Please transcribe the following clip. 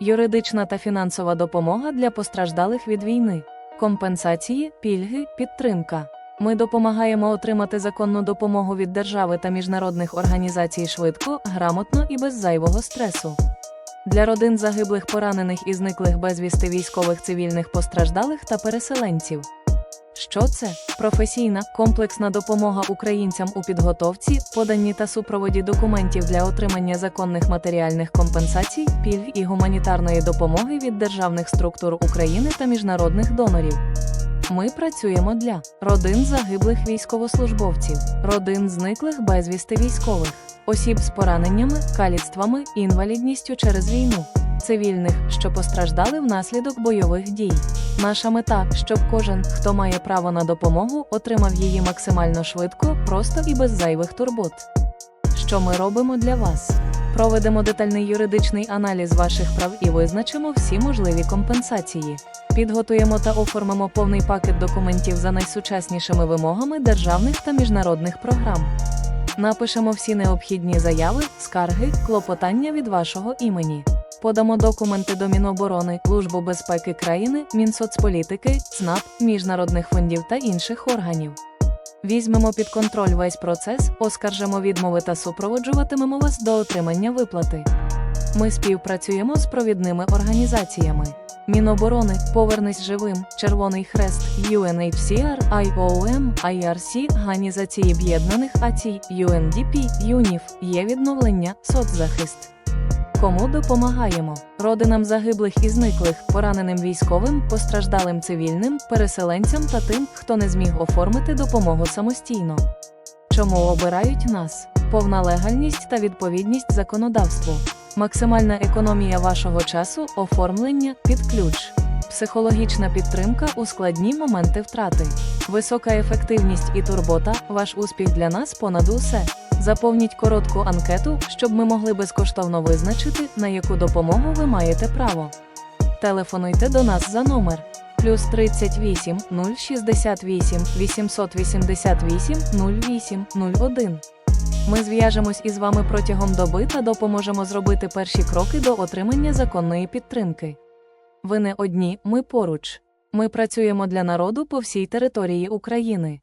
юридична та фінансова допомога для постраждалих від війни, компенсації, пільги, підтримка. Ми допомагаємо отримати законну допомогу від держави та міжнародних організацій швидко, грамотно і без зайвого стресу. Для родин загиблих, поранених і зниклих безвісти військових цивільних постраждалих та переселенців. Що це? Професійна комплексна допомога українцям у підготовці, поданні та супроводі документів для отримання законних матеріальних компенсацій, пільг і гуманітарної допомоги від державних структур України та міжнародних донорів. Ми працюємо для родин загиблих військовослужбовців, родин зниклих безвісти військових, осіб з пораненнями, каліцтвами, інвалідністю через війну, цивільних, що постраждали внаслідок бойових дій. Наша мета, щоб кожен, хто має право на допомогу, отримав її максимально швидко, просто і без зайвих турбот. Що ми робимо для вас? Проведемо детальний юридичний аналіз ваших прав і визначимо всі можливі компенсації. Підготуємо та оформимо повний пакет документів за найсучаснішими вимогами державних та міжнародних програм. Напишемо всі необхідні заяви, скарги, клопотання від вашого імені. Подамо документи до Міноборони, Службу безпеки країни, Мінсоцполітики, ЦНАП, міжнародних фондів та інших органів. Візьмемо під контроль весь процес, оскаржимо відмови та супроводжуватимемо вас до отримання виплати. Ми співпрацюємо з провідними організаціями. Міноборони, Повернись живим, Червоний Хрест, UNHCR, IOM, IRC, Організації Об'єднаних Націй, UNDP, ЮНІФ, є відновлення, соцзахист. Кому допомагаємо? Родинам загиблих і зниклих, пораненим військовим, постраждалим цивільним, переселенцям та тим, хто не зміг оформити допомогу самостійно. Чому обирають нас? Повна легальність та відповідність законодавству, максимальна економія вашого часу, оформлення під ключ, психологічна підтримка у складні моменти втрати, висока ефективність і турбота, ваш успіх для нас понад усе. Заповніть коротку анкету, щоб ми могли безкоштовно визначити, на яку допомогу ви маєте право. Телефонуйте до нас за номер плюс 38 068 888 08 01. Ми зв'яжемось із вами протягом доби та допоможемо зробити перші кроки до отримання законної підтримки. Ви не одні, ми поруч. Ми працюємо для народу по всій території України.